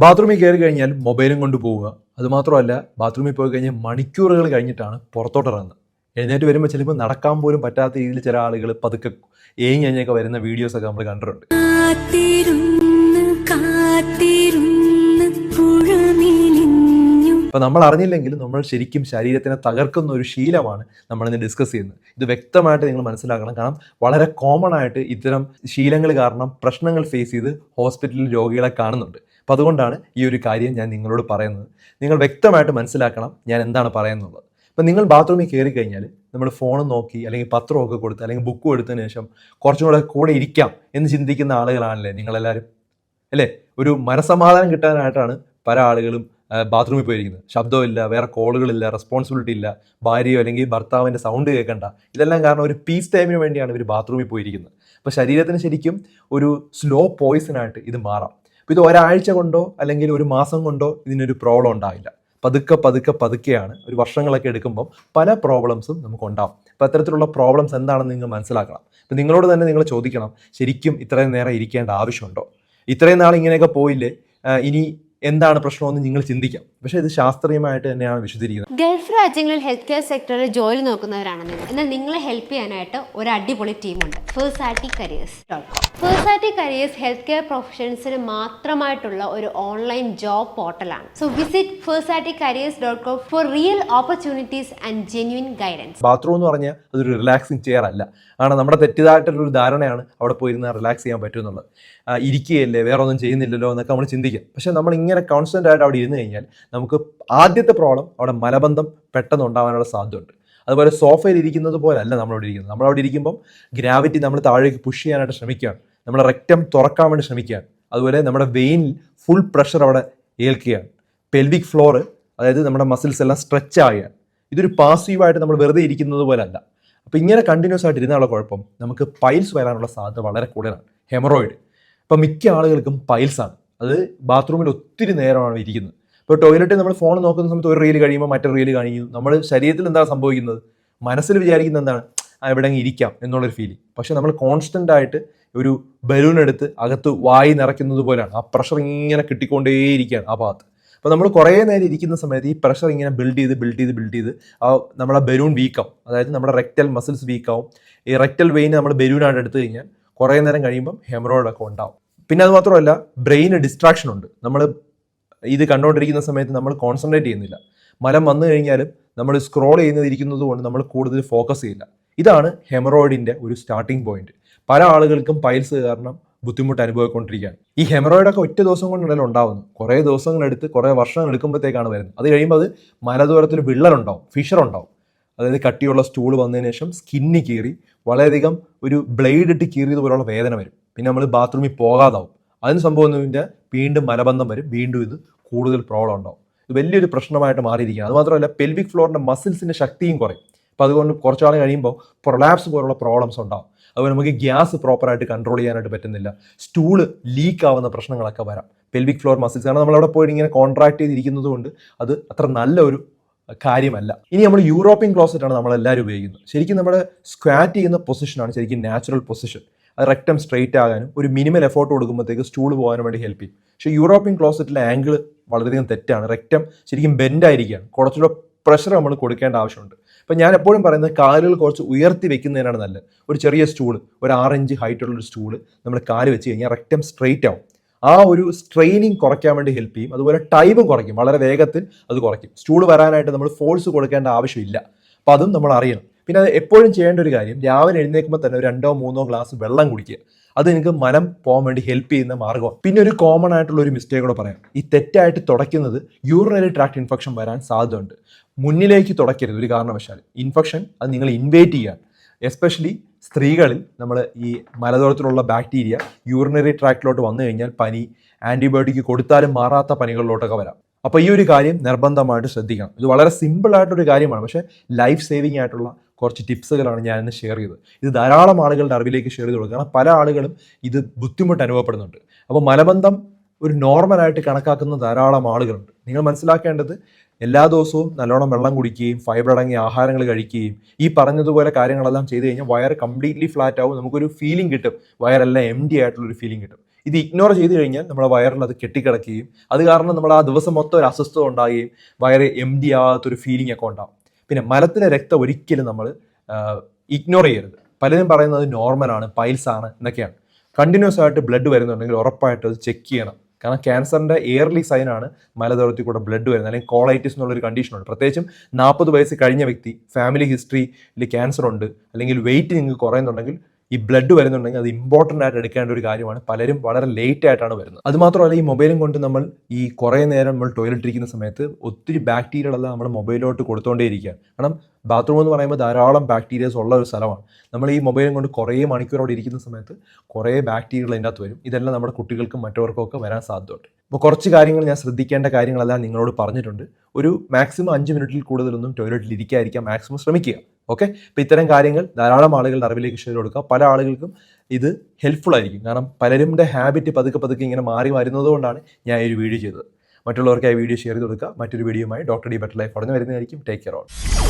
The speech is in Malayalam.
ബാത്റൂമിൽ കയറി കഴിഞ്ഞാൽ മൊബൈലും കൊണ്ട് പോവുക. അതുമാത്രമല്ല ബാത്റൂമിൽ പോയി കഴിഞ്ഞാൽ മണിക്കൂറുകൾ കഴിഞ്ഞിട്ടാണ് പുറത്തോട്ട് ഇറങ്ങുന്നത്. എഴുന്നേറ്റ് വരുമ്പോൾ ചിലപ്പോൾ നടക്കാൻ പോലും പറ്റാത്ത രീതിയിൽ ചില ആളുകൾ പതുക്കെ ഏങ്ങി കഴിഞ്ഞൊക്കെ വരുന്ന വീഡിയോസൊക്കെ നമ്മൾ കണ്ടിട്ടുണ്ട്. അപ്പോൾ നമ്മൾ അറിഞ്ഞില്ലെങ്കിലും നമ്മൾ ശരിക്കും ശരീരത്തിനെ തകർക്കുന്ന ഒരു ശീലമാണ് നമ്മളിന്ന് ഡിസ്കസ് ചെയ്യുന്നത്. ഇത് വ്യക്തമായിട്ട് നിങ്ങൾ മനസ്സിലാക്കണം. കാരണം വളരെ കോമൺ ആയിട്ട് ഇത്തരം ശീലങ്ങൾ കാരണം പ്രശ്നങ്ങൾ ഫേസ് ചെയ്ത് ഹോസ്പിറ്റലിൽ രോഗികളെ കാണുന്നുണ്ട്. അപ്പോൾ അതുകൊണ്ടാണ് ഈ ഒരു കാര്യം ഞാൻ നിങ്ങളോട് പറയുന്നത്. നിങ്ങൾ വ്യക്തമായിട്ട് മനസ്സിലാക്കണം ഞാൻ എന്താണ് പറയുന്നത് ഇപ്പം നിങ്ങൾ ബാത്റൂമിൽ കയറി കഴിഞ്ഞാൽ നമ്മൾ ഫോൺ നോക്കി അല്ലെങ്കിൽ പത്രമൊക്കെ കൊടുത്ത് അല്ലെങ്കിൽ ബുക്ക് കൊടുത്തതിന് ശേഷം കുറച്ചും കൂടെ കൂടെ ഇരിക്കാം എന്ന് ചിന്തിക്കുന്ന ആളുകളാണല്ലേ നിങ്ങളെല്ലാവരും. അല്ലേ? ഒരു മനസമാധാനം കിട്ടാനായിട്ടാണ് പല ആളുകളും ബാത്റൂമിൽ പോയിരിക്കുന്നത്. ശബ്ദമില്ല വേറെ കോളുകളില്ല റെസ്പോൺസിബിലിറ്റി ഇല്ല ഭാര്യയോ അല്ലെങ്കിൽ ഭർത്താവിന്റെ സൗണ്ട് കേൾക്കണ്ട. ഇതെല്ലാം കാരണം ഒരു പീസ് ടൈമിന് വേണ്ടിയാണ് ഇവർ ബാത്റൂമിൽ പോയിരിക്കുന്നത്. അപ്പോൾ ശരീരത്തിന് ശരിക്കും ഒരു സ്ലോ പോയിസനായിട്ട് ഇത് മാറാം. ഇത് ഒരാഴ്ച കൊണ്ടോ അല്ലെങ്കിൽ ഒരു മാസം കൊണ്ടോ ഇതിനൊരു പ്രോബ്ലം ഉണ്ടാവില്ല. പതുക്കെ പതുക്കെ പതുക്കെയാണ് ഒരു വർഷങ്ങളൊക്കെ എടുക്കുമ്പോൾ പല പ്രോബ്ലംസും നമുക്ക് ഉണ്ടാവും അപ്പോൾ അത്തരത്തിലുള്ള പ്രോബ്ലംസ് എന്താണെന്ന് നിങ്ങൾ മനസ്സിലാക്കണം. അപ്പോൾ നിങ്ങളോട് തന്നെ നിങ്ങൾ ചോദിക്കണം ശരിക്കും ഇത്രയും നേരം ഇരിക്കേണ്ട ആവശ്യമുണ്ടോ? ഇത്രയും നാൾ ഇങ്ങനെയൊക്കെ പോയില്ലേ ഇനി എന്താണ് പ്രശ്നമെന്ന് നിങ്ങൾ ചിന്തിക്കാം. പക്ഷേ ഇത് ശാസ്ത്രീയമായിട്ട് തന്നെയാണ് വിശദീകരിക്കുന്നത്. ഗൾഫ് രാജ്യങ്ങളിൽ ഹെൽത്ത് കെയർ സെക്ടറിൽ ജോലി നോക്കുന്നവരാണ് നിങ്ങൾ. എന്നാൽ നിങ്ങളെ ഹെൽപ്പ് ചെയ്യാനായിട്ട് ഒരു അടിപൊളി ടീമുണ്ട് Fersatti careers dot com Fersatti careers health care പ്രൊഫഷൻസിന് മാത്രമായിട്ടുള്ള ഒരു online job പോർട്ടലാണ് so visit Fersatti careers dot com for real opportunities and genuine guidance bathroom എന്ന് പറഞ്ഞാൽ അതൊരു റിലാക്സിങ് ചെയർ അല്ല. ആണ് നമ്മുടെ തെറ്റിതായിട്ടൊരു ധാരണയാണ് അവിടെ പോയിരുന്ന റിലാക്സ് ചെയ്യാൻ പറ്റും എന്നുള്ളത് ആ, ഇരിക്കുകയല്ലേ വേറെ ഒന്നും ചെയ്യുന്നില്ലല്ലോ എന്നൊക്കെ നമ്മൾ ചിന്തിക്കും. പക്ഷേ നമ്മൾ ഇങ്ങനെ കോൺസ്റ്റന്റ് ആയിട്ട് അവിടെ ഇരുന്ന് കഴിഞ്ഞാൽ നമുക്ക് ആദ്യത്തെ പ്രോബ്ലം അവിടെ മലബന്ധം പെട്ടെന്ന് ഉണ്ടാവാനുള്ള സാധ്യതയുണ്ട്. അതുപോലെ സോഫയിൽ ഇരിക്കുന്നത് പോലല്ല നമ്മളവിടെ ഇരിക്കുന്നത്. നമ്മളവിടെ ഇരിക്കുമ്പം ഗ്രാവിറ്റി നമ്മൾ താഴേക്ക് പുഷ് ചെയ്യാനായിട്ട് ശ്രമിക്കുകയാണ്. നമ്മുടെ റെക്റ്റം തുറക്കാൻ വേണ്ടി ശ്രമിക്കുകയാണ്. അതുപോലെ നമ്മുടെ വെയിനിൽ ഫുൾ പ്രഷർ അവിടെ ഏൽക്കുകയാണ്. പെൽവിക് ഫ്ലോർ അതായത് നമ്മുടെ മസിൽസ് എല്ലാം സ്ട്രെച്ച് ആകുകയാണ് ഇതൊരു പാസീവായിട്ട് നമ്മൾ വെറുതെ ഇരിക്കുന്നത് പോലല്ല. അപ്പോൾ ഇങ്ങനെ കണ്ടിന്യൂസ് ആയിട്ട് ഇരുന്നുള്ള കുഴപ്പം നമുക്ക് പൈൽസ് വരാനുള്ള സാധ്യത വളരെ കൂടുതലാണ്. ഹെമറോയിഡ് അപ്പോൾ മിക്ക ആളുകൾക്കും പൈൽസാണ് അത് ബാത്റൂമിൽ ഒത്തിരി നേരമാണ് ഇരിക്കുന്നത്. ഇപ്പോൾ ടോയ്ലറ്റിൽ നമ്മൾ ഫോൺ നോക്കുന്ന സമയത്ത് ഒരു റീൽ കഴിയുമ്പോൾ മറ്റൊരു റീൽ കഴിയും നമ്മൾ ശരീരത്തിൽ എന്താണ് സംഭവിക്കുന്നത്? മനസ്സിൽ വിചാരിക്കുന്നത് എന്താണ്? എവിടെ ഇരിക്കാം എന്നുള്ളൊരു ഫീലിംഗ് പക്ഷേ നമ്മൾ കോൺസ്റ്റന്റ് ആയിട്ട് ഒരു ബലൂൺ എടുത്ത് അകത്ത് വായി നിറയ്ക്കുന്നത് പോലെയാണ്. ആ പ്രഷർ ഇങ്ങനെ കിട്ടിക്കൊണ്ടേയിരിക്കുകയാണ് ആ ഭാഗത്ത്. അപ്പോൾ നമ്മൾ കുറേ നേരം ഇരിക്കുന്ന സമയത്ത് ഈ പ്രഷർ ഇങ്ങനെ ബിൽഡ് ചെയ്ത് ബിൽഡ് ചെയ്ത് ബിൽഡ് ചെയ്ത് ആ നമ്മുടെ ബലൂൺ വീക്കാവും അതായത് നമ്മുടെ റെക്റ്റൽ മസിൽസ് വീക്കാവും ഈ റെക്റ്റൽ വെയിൻ നമ്മൾ ബലൂണായിട്ട് എടുത്തു കഴിഞ്ഞാൽ കുറേ നേരം കഴിയുമ്പം ഹെമറോയിഡൊക്കെ ഉണ്ടാവും. പിന്നെ അതുമാത്രമല്ല ബ്രെയിന് ഡിസ്ട്രാക്ഷൻ ഉണ്ട്. നമ്മൾ ഇത് കണ്ടുകൊണ്ടിരിക്കുന്ന സമയത്ത് നമ്മൾ കോൺസെൻട്രേറ്റ് ചെയ്യുന്നില്ല. മലം വന്നു കഴിഞ്ഞാലും നമ്മൾ സ്ക്രോൾ ചെയ്യുന്നത് ഇരിക്കുന്നത് കൊണ്ട് നമ്മൾ കൂടുതൽ ഫോക്കസ് ചെയ്യില്ല. ഇതാണ് ഹെമറോയിഡിന്റെ ഒരു സ്റ്റാർട്ടിംഗ് പോയിന്റ് പല ആളുകൾക്കും പൈൽസ് കാരണം ബുദ്ധിമുട്ട് അനുഭവിക്കൊണ്ടിരിക്കുകയാണ്. ഈ ഹെമറോയിഡൊക്കെ ഒറ്റ ദിവസം കൊണ്ടല്ല ഉണ്ടാവുന്നു. കുറേ ദിവസങ്ങളെടുത്ത് കുറേ വർഷങ്ങൾ എടുക്കുമ്പോഴത്തേക്കാണ് വരുന്നത്. അത് കഴിയുമ്പോൾ അത് മലദൂരത്തിൽ വിള്ളലുണ്ടാവും ഫിഷർ ഉണ്ടാവും അതായത് കട്ടിയുള്ള സ്റ്റൂൾ വന്നതിന് ശേഷം സ്കിന്നി കീറി വളരെയധികം ഒരു ബ്ലേഡ് ഇട്ട് കീറിയതുപോലുള്ള വേദന വരും. പിന്നെ നമ്മൾ ബാത്റൂമിൽ പോകാതാവും. അതിന് സംഭവം വീണ്ടും മലബന്ധം വരും. വീണ്ടും ഇത് കൂടുതൽ പ്രോബ്ലം ഉണ്ടാവും. ഇത് വലിയൊരു പ്രശ്നമായിട്ട് മാറിയിരിക്കുകയാണ്. അതുമാത്രമല്ല പെൽവിക് ഫ്ലോറിന്റെ മസിൽസിന്റെ ശക്തിയും കുറയും. അപ്പോൾ അതുകൊണ്ട് കുറച്ചാൾ കഴിയുമ്പോൾ പ്രൊലാപ്സ് പോലുള്ള പ്രോബ്ലംസ് ഉണ്ടാവും. അതുപോലെ നമുക്ക് ഗ്യാസ് പ്രോപ്പറായിട്ട് കൺട്രോൾ ചെയ്യാനായിട്ട് പറ്റുന്നില്ല. സ്റ്റൂൾ ലീക്ക് ആവുന്ന പ്രശ്നങ്ങളൊക്കെ വരാം. പെൽവിക് ഫ്ലോർ മസിൽസ് കാരണം നമ്മൾ അവിടെ പോയിട്ട് ഇങ്ങനെ കോൺട്രാക്ട് ചെയ്തിരിക്കുന്നത് കൊണ്ട് അത് അത്ര നല്ല ഒരു കാര്യമല്ല. ഇനി നമ്മൾ യൂറോപ്യൻ ക്ലോസറ്റ് ആണ് നമ്മൾ എല്ലാവരും ഉപയോഗിക്കുന്നത്. ശരിക്കും നമ്മുടെ സ്ക്വാറ്റ് ചെയ്യുന്ന പൊസിഷനാണ് ശരിക്കും നാച്ചുറൽ പൊസിഷൻ അത് റെക്റ്റം സ്ട്രെയിറ്റ് ആകാനും ഒരു മിനിമൽ എഫോർട്ട് കൊടുക്കുമ്പോഴത്തേക്ക് സ്റ്റൂൾ പോകാനും വേണ്ടി ഹെൽപ്പ് ചെയ്യും. പക്ഷേ യൂറോപ്യൻ ക്ലോസറ്റിലെ ആംഗിൾ വളരെയധികം തെറ്റാണ്. റെക്റ്റം ശരിക്കും ബെൻഡായിരിക്കുകയാണ് കുറച്ചുകൂടെ പ്രഷർ നമ്മൾ കൊടുക്കേണ്ട ആവശ്യമുണ്ട്. അപ്പം ഞാൻ എപ്പോഴും പറയുന്നത് കാലുകൾ കുറച്ച് ഉയർത്തി വെക്കുന്നതിനാണ് നല്ലത്. ഒരു ചെറിയ സ്റ്റൂൾ ഒരു ആറ് ഇഞ്ച് ഹൈറ്റ് ഉള്ള ഒരു സ്റ്റൂൾ നമ്മൾ കാൽ വെച്ച് കഴിഞ്ഞാൽ റെക്റ്റം സ്ട്രെയിറ്റ് ആവും. ആ ഒരു സ്ട്രെയിനിങ് കുറയ്ക്കാൻ വേണ്ടി ഹെൽപ്പ് ചെയ്യും. അതുപോലെ ടൈമും കുറയ്ക്കും. വളരെ വേഗത്തിൽ അത് കുറയ്ക്കും. സ്റ്റൂൾ വരാനായിട്ട് നമ്മൾ ഫോഴ്സ് കൊടുക്കേണ്ട ആവശ്യമില്ല. അപ്പോൾ അതും നമ്മൾ അറിയണം. പിന്നെ എപ്പോഴും ചെയ്യേണ്ട ഒരു കാര്യം രാവിലെ എഴുന്നേൽക്കുമ്പോൾ തന്നെ രണ്ടോ മൂന്നോ ഗ്ലാസ് വെള്ളം കുടിക്കുക. അത് നിങ്ങൾക്ക് മലം പോകാൻ വേണ്ടി ഹെൽപ്പ് ചെയ്യുന്ന മാർഗമാണ്. പിന്നെ ഒരു കോമൺ ആയിട്ടുള്ള ഒരു മിസ്റ്റേക്ക് കൂടെ പറയാം. ഈ തെറ്റായിട്ട് തുടയ്ക്കുന്നത് യൂറിനറി ട്രാക്ട് ഇൻഫെക്ഷൻ വരാൻ സാധ്യതയുണ്ട്. മുന്നിലേക്ക് തുടയ്ക്കരുത് ഒരു കാരണവശാലും ഇൻഫെക്ഷൻ അത് നിങ്ങൾ ഇൻവേറ്റ് ചെയ്യാൻ. എസ്പെഷ്യലി സ്ത്രീകളിൽ നമ്മൾ ഈ മലദൂരത്തിലുള്ള ബാക്ടീരിയ യൂറിനറി ട്രാക്റ്റിലോട്ട് വന്നു കഴിഞ്ഞാൽ പനി ആന്റിബയോട്ടിക് കൊടുത്താലും മാറാത്ത പനികളിലോട്ടൊക്കെ വരാം. അപ്പോൾ ഈ ഒരു കാര്യം നിർബന്ധമായിട്ട് ശ്രദ്ധിക്കണം. ഇത് വളരെ സിമ്പിൾ ആയിട്ടൊരു കാര്യമാണ്. പക്ഷേ ലൈഫ് സേവിങ് ആയിട്ടുള്ള കുറച്ച് ടിപ്സുകളാണ് ഞാൻ ഇന്ന് ഷെയർ ചെയ്തത്. ഇത് ധാരാളം ആളുകളുടെ അറിവിലേക്ക് ഷെയർ ചെയ്ത് കൊടുക്കുക കാരണം പല ആളുകളും ഇത് ബുദ്ധിമുട്ട് അനുഭവപ്പെടുന്നുണ്ട്. അപ്പോൾ മലബന്ധം ഒരു നോർമലായിട്ട് കണക്കാക്കുന്ന ധാരാളം ആളുകളുണ്ട്. നിങ്ങൾ മനസ്സിലാക്കേണ്ടത് എല്ലാ ദിവസവും നല്ലോണം വെള്ളം കുടിക്കുകയും ഫൈബർ അടങ്ങിയ ആഹാരങ്ങൾ കഴിക്കുകയും ഈ പറഞ്ഞതുപോലെ കാര്യങ്ങളെല്ലാം ചെയ്ത് കഴിഞ്ഞാൽ വയർ കംപ്ലീറ്റ്ലി ഫ്ലാറ്റ് ആവും. നമുക്കൊരു ഫീലിംഗ് കിട്ടും. വയറെല്ലാം എം ഡി ആയിട്ടുള്ളൊരു ഫീലിംഗ് കിട്ടും. ഇത് ഇഗ്നോർ ചെയ്ത് കഴിഞ്ഞാൽ നമ്മുടെ വയറിൽ അത് കെട്ടിക്കിടക്കുകയും അത് കാരണം നമ്മൾ ആ ദിവസം മൊത്തം ഒരു അസ്വസ്ഥത ഉണ്ടാകുകയും വയറ് എം ഡി ആകാത്തൊരു ഫീലിംഗ് ഒക്കെ ഉണ്ടാവും. പിന്നെ മലത്തിലെ രക്തം ഒരിക്കലും നമ്മൾ ഇഗ്നോർ ചെയ്യരുത്. പലരും പറയുന്നത് നോർമലാണ് പൈൽസ് ആണ് എന്നൊക്കെയാണ്. കണ്ടിന്യൂസ് ആയിട്ട് ബ്ലഡ് വരുന്നുണ്ടെങ്കിൽ ഉറപ്പായിട്ട് അത് ചെക്ക് ചെയ്യണം. കാരണം ക്യാൻസറിന്റെ എയർലി സൈനാണ് മലദ്വാരത്തിൽ കൂടെ ബ്ലഡ് വരുന്നത്. അല്ലെങ്കിൽ കോളൈറ്റിസ് എന്നുള്ളൊരു കണ്ടീഷനുണ്ട് പ്രത്യേകിച്ചും നാൽപ്പത് വയസ്സ് കഴിഞ്ഞ വ്യക്തി ഫാമിലി ഹിസ്റ്ററിയിൽ ക്യാൻസർ ഉണ്ട് അല്ലെങ്കിൽ വെയിറ്റ് നിങ്ങൾക്ക് കുറയുന്നുണ്ടെങ്കിൽ ഈ ബ്ലഡ് വരുന്നുണ്ടെങ്കിൽ അത് ഇമ്പോർട്ടന്റ് ആയിട്ട് എടുക്കേണ്ട ഒരു കാര്യമാണ്. പലരും വളരെ ലേറ്റ് ആയിട്ടാണ് വരുന്നത്. അതുമാത്രമല്ല ഈ മൊബൈലും കൊണ്ട് നമ്മൾ ഈ കുറേ നേരം നമ്മൾ ടോയ്ലറ്റ് ഇരിക്കുന്ന സമയത്ത് ഒത്തിരി ബാക്ടീരിയകളെല്ലാം നമ്മൾ മൊബൈലിലോട്ട് കൊടുത്തുകൊണ്ടേയിരിക്കുകയാണ് കാരണം ബാത്റൂം എന്ന് പറയുമ്പോൾ ധാരാളം ബാക്ടീരിയസ് ഉള്ള ഒരു സ്ഥലമാണ്. നമ്മൾ ഈ മൊബൈലും കൊണ്ട് കുറേ മണിക്കൂറോടെ ഇരിക്കുന്ന സമയത്ത് കുറേ ബാക്ടീരിയകൾ അതിന്റെ അകത്ത് വരും. ഇതെല്ലാം നമ്മുടെ കുട്ടികൾക്കും മറ്റവർക്കും ഒക്കെ വരാൻ സാധ്യതയുണ്ട്. അപ്പോൾ കുറച്ച് കാര്യങ്ങൾ ഞാൻ ശ്രദ്ധിക്കേണ്ട കാര്യങ്ങളെല്ലാം നിങ്ങളോട് പറഞ്ഞിട്ടുണ്ട്. ഒരു മാക്സിമം അഞ്ച് മിനിറ്റിൽ കൂടുതലൊന്നും ടോയ്ലറ്റിൽ ഇരിക്കാതിരിക്കാൻ മാക്സിമം ശ്രമിക്കുക. ഓക്കെ അപ്പോൾ ഇത്തരം കാര്യങ്ങൾ ധാരാളം ആളുകളുടെ അറിവിലേക്ക് ഷെയർ കൊടുക്കുക. പല ആളുകൾക്കും ഇത് ഹെൽപ്ഫുൾ ആയിരിക്കും. കാരണം പലരുടെ ഹാബിറ്റ് പതുക്കെ പതുക്കെ ഇങ്ങനെ മാറി വരുന്നത് കൊണ്ടാണ് ഞാൻ ഈ ഒരു വീഡിയോ ചെയ്തത്. മറ്റുള്ളവർക്ക് ആ വീഡിയോ ഷെയർ ചെയ്ത് കൊടുക്കുക. മറ്റൊരു വീഡിയോയുമായി ഡോക്ടർ ഡി ബെറ്റർ ലൈഫ് ഉടനെ വരുന്നതായിരിക്കും. Take care all